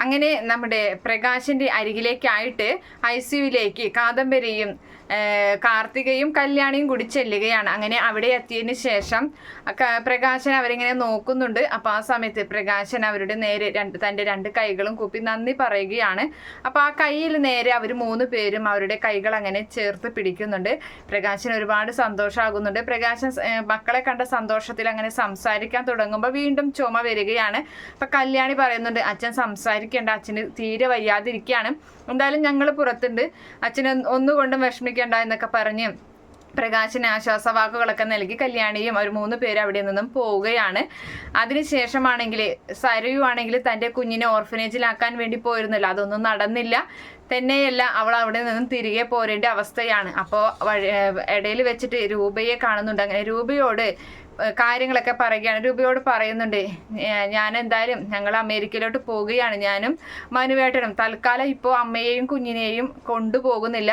അങ്ങനെ നമ്മുടെ പ്രകാശിന്റെ അരികിലേക്കായിട്ട് ഐ സിയുലേക്ക് കാദംബരിയും കാർത്തികയും കല്യാണിയും കൂടി ചെല്ലുകയാണ്. അങ്ങനെ അവിടെ എത്തിയതിന് ശേഷം പ്രകാശൻ അവരിങ്ങനെ നോക്കുന്നുണ്ട്. അപ്പോൾ ആ സമയത്ത് പ്രകാശൻ അവരുടെ നേരെ രണ്ട് തന്റെ രണ്ട് കൈകളും കൂപ്പി നന്ദി പറയുകയാണ്. അപ്പോൾ ആ കയ്യിൽ നേരെ അവർ മൂന്ന് പേരും അവരുടെ കൈകൾ അങ്ങനെ ചേർത്ത് പിടിക്കുന്നുണ്ട്. പ്രകാശൻ ഒരുപാട് സന്തോഷമാകുന്നുണ്ട് പ്രകാശൻ മക്കളെ കണ്ട സന്തോഷത്തിൽ അങ്ങനെ സംസാരിക്കാൻ തുടങ്ങുമ്പോൾ വീണ്ടും ചുമ വരികയാണ്. അപ്പം കല്യാണി പറയുന്നുണ്ട് അച്ഛൻ സംസാരിക്കേണ്ട അച്ഛന് തീരെ വയ്യാതിരിക്കുകയാണ് എന്തായാലും ഞങ്ങൾ പുറത്തുണ്ട്. അച്ഛനെ ഒന്നുകൊണ്ടും വിഷമിക്കേണ്ട എന്നൊക്കെ പറഞ്ഞ് പ്രകാശിന് ആശ്വാസവാക്കുകളൊക്കെ നൽകി കല്യാണിയും ഒരു മൂന്ന് പേര് അവിടെ നിന്നും പോവുകയാണ്. അതിനുശേഷമാണെങ്കിൽ സരയു ആണെങ്കിൽ തന്റെ കുഞ്ഞിനെ ഓർഫനേജിലാക്കാൻ വേണ്ടി പോയിരുന്നില്ല. അതൊന്നും നടന്നില്ല. തന്നെയല്ല അവൾ അവിടെ നിന്നും തിരികെ പോരേണ്ട അവസ്ഥയാണ്. അപ്പോൾ ഇടയിൽ വെച്ചിട്ട് രൂപയെ കാണുന്നുണ്ട്. അങ്ങനെ രൂപയോട് കാര്യങ്ങളൊക്കെ പറയുകയാണ്. രൂപയോട് പറയുന്നുണ്ട് ഞാൻ എന്തായാലും ഞങ്ങൾ അമേരിക്കയിലോട്ട് പോവുകയാണ്. ഞാനും മനുവേട്ടനും തൽക്കാലം ഇപ്പോൾ അമ്മയെയും കുഞ്ഞിനെയും കൊണ്ടുപോകുന്നില്ല.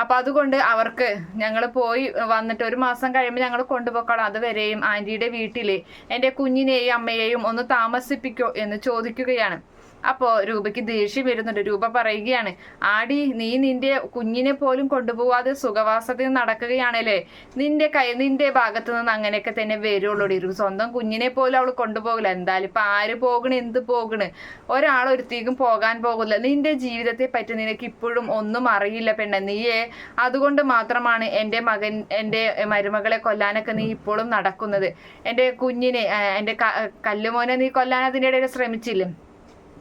അപ്പോൾ അതുകൊണ്ട് അവർക്ക് ഞങ്ങൾ പോയി വന്നിട്ട് ഒരു മാസം കഴിയുമ്പോൾ ഞങ്ങൾ കൊണ്ടുപോക്കോളാം അതുവരെയും ആന്റിയുടെ വീട്ടിൽ എന്റെ കുഞ്ഞിനെയും അമ്മയെയും ഒന്ന് താമസിപ്പിക്കോ എന്ന് ചോദിക്കുകയാണ്. അപ്പോൾ രൂപയ്ക്ക് ദേഷ്യം വരുന്നുണ്ട്. രൂപ പറയുകയാണ് ആടി നീ നിന്റെ കുഞ്ഞിനെ പോലും കൊണ്ടുപോവാതെ സുഖവാസത്തിൽ നടക്കുകയാണല്ലേ? നിന്റെ കൈ നിന്റെ ഭാഗത്തു നിന്ന് അങ്ങനെയൊക്കെ തന്നെ വരുള്ളൂടി. സ്വന്തം കുഞ്ഞിനെ പോലും അവൾ കൊണ്ടുപോകില്ല. എന്തായാലും ഇപ്പൊ ആര് പോകണ് എന്ത് പോകണ്? ഒരാളൊരുത്തേക്കും പോകാൻ പോകില്ല. നിന്റെ ജീവിതത്തെ പറ്റി നിനക്ക് ഇപ്പോഴും ഒന്നും അറിയില്ല പെണ്ണെ. നീയെ അതുകൊണ്ട് മാത്രമാണ് എന്റെ മകൻ എന്റെ മരുമകളെ കൊല്ലാനൊക്കെ നീ ഇപ്പോഴും നടക്കുന്നത്. എന്റെ കുഞ്ഞിനെ എന്റെ കല്ലുമോനെ നീ കൊല്ലാൻ അതിന്റെ ഇടയിൽ ശ്രമിച്ചില്ലേ?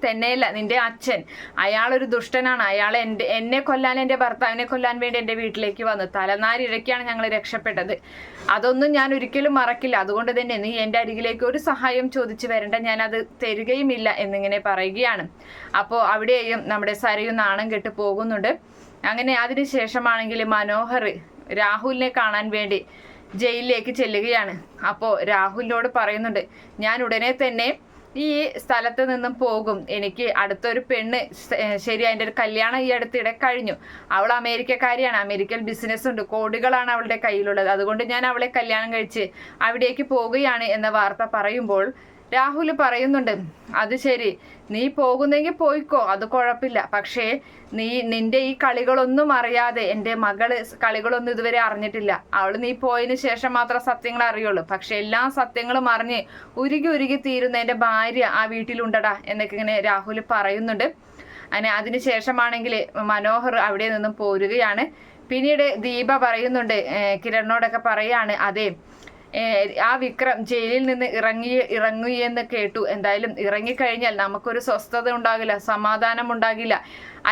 തന്നെയല്ല നിന്റെ അച്ഛൻ. അയാളൊരു ദുഷ്ടനാണ്. അയാൾ എന്റെ എന്നെ കൊല്ലാൻ എന്റെ ഭർത്താവിനെ കൊല്ലാൻ വേണ്ടി എന്റെ വീട്ടിലേക്ക് വന്നു. തലനാരിഴയ്ക്കാണ് ഞങ്ങൾ രക്ഷപ്പെട്ടത്. അതൊന്നും ഞാൻ ഒരിക്കലും മറക്കില്ല. അതുകൊണ്ട് തന്നെ നീ എന്റെ അരികിലേക്ക് ഒരു സഹായം ചോദിച്ചു വരേണ്ട. ഞാൻ അത് തരികയുമില്ല എന്നിങ്ങനെ പറയുകയാണ്. അപ്പോൾ അവിടെയും നമ്മുടെ സരയും നാണം കെട്ട് പോകുന്നുണ്ട്. അങ്ങനെ അതിനുശേഷമാണെങ്കിൽ മനോഹർ രാഹുലിനെ കാണാൻ വേണ്ടി ജയിലിലേക്ക് ചെല്ലുകയാണ്. അപ്പോൾ രാഹുലിനോട് പറയുന്നുണ്ട് ഞാൻ ഉടനെ തന്നെ ഈ സ്ഥലത്ത് നിന്നും പോകും. എനിക്ക് അടുത്തൊരു പെണ്ണ് ശരി അതിന്റെ ഒരു കല്യാണം ഈ അടുത്തിടെ കഴിഞ്ഞു. അവൾ അമേരിക്കക്കാരിയാണ്. അമേരിക്കൻ ബിസിനസ് ഉണ്ട്. കോടികളാണ് അവളുടെ കയ്യിലുള്ളത്. അതുകൊണ്ട് ഞാൻ അവളെ കല്യാണം കഴിച്ച് അവിടേക്ക് പോവുകയാണ് എന്ന വാർത്ത പറയുമ്പോൾ രാഹുൽ പറയുന്നുണ്ട് അത് ശരി. നീ പോകുന്നെങ്കിൽ പോയിക്കോ. അത് കുഴപ്പമില്ല പക്ഷേ നീ നിന്റെ ഈ കളികളൊന്നും അറിയാതെ എന്റെ മകൾ കളികളൊന്നും ഇതുവരെ അറിഞ്ഞിട്ടില്ല. അവൾ നീ പോയതിന് ശേഷം മാത്രം സത്യങ്ങൾ അറിയുള്ളൂ. പക്ഷെ എല്ലാ സത്യങ്ങളും അറിഞ്ഞ് ഉരുകി ഉരുകി തീരുന്ന എന്റെ ഭാര്യ ആ വീട്ടിലുണ്ടടാ എന്നൊക്കെ ഇങ്ങനെ രാഹുൽ പറയുന്നുണ്ട്. അങ്ങനെ അതിനുശേഷമാണെങ്കിൽ മനോഹർ അവിടെ നിന്നും പോരുകയാണ്. പിന്നീട് ദീപ പറയുന്നുണ്ട് കിരണിനോടൊക്കെ പറയാണ് അതെ ആ വിക്രം ജയിലിൽ നിന്ന് ഇറങ്ങി ഇറങ്ങി എന്ന് കേട്ടു. എന്തായാലും ഇറങ്ങിക്കഴിഞ്ഞാൽ നമുക്കൊരു സ്വസ്ഥത ഉണ്ടാകില്ല സമാധാനം ഉണ്ടാകില്ല.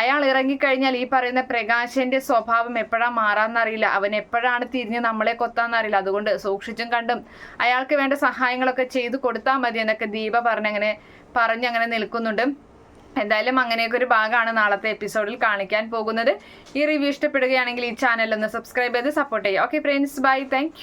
അയാൾ ഇറങ്ങിക്കഴിഞ്ഞാൽ ഈ പറയുന്ന പ്രകാശന്റെ സ്വഭാവം എപ്പോഴാണ് മാറാന്നറിയില്ല. അവൻ എപ്പോഴാണ് തിരിഞ്ഞ് നമ്മളെ കൊത്താന്നറിയില്ല. അതുകൊണ്ട് സൂക്ഷിച്ചും കണ്ടും അയാൾക്ക് വേണ്ട സഹായങ്ങളൊക്കെ ചെയ്തു കൊടുത്താൽ മതി എന്നൊക്കെ ദീപ പറഞ്ഞങ്ങനെ പറഞ്ഞങ്ങനെ നിൽക്കുന്നുണ്ട്. എന്തായാലും അങ്ങനെയൊക്കെ ഒരു ഭാഗമാണ് നാളത്തെ എപ്പിസോഡിൽ കാണിക്കാൻ പോകുന്നത്. ഈ റിവ്യൂ ഇഷ്ടപ്പെടുകയാണെങ്കിൽ ഈ ചാനൽ ഒന്ന് സബ്സ്ക്രൈബ് ചെയ്ത് സപ്പോർട്ട് ചെയ്യുക. Okay friends bye thank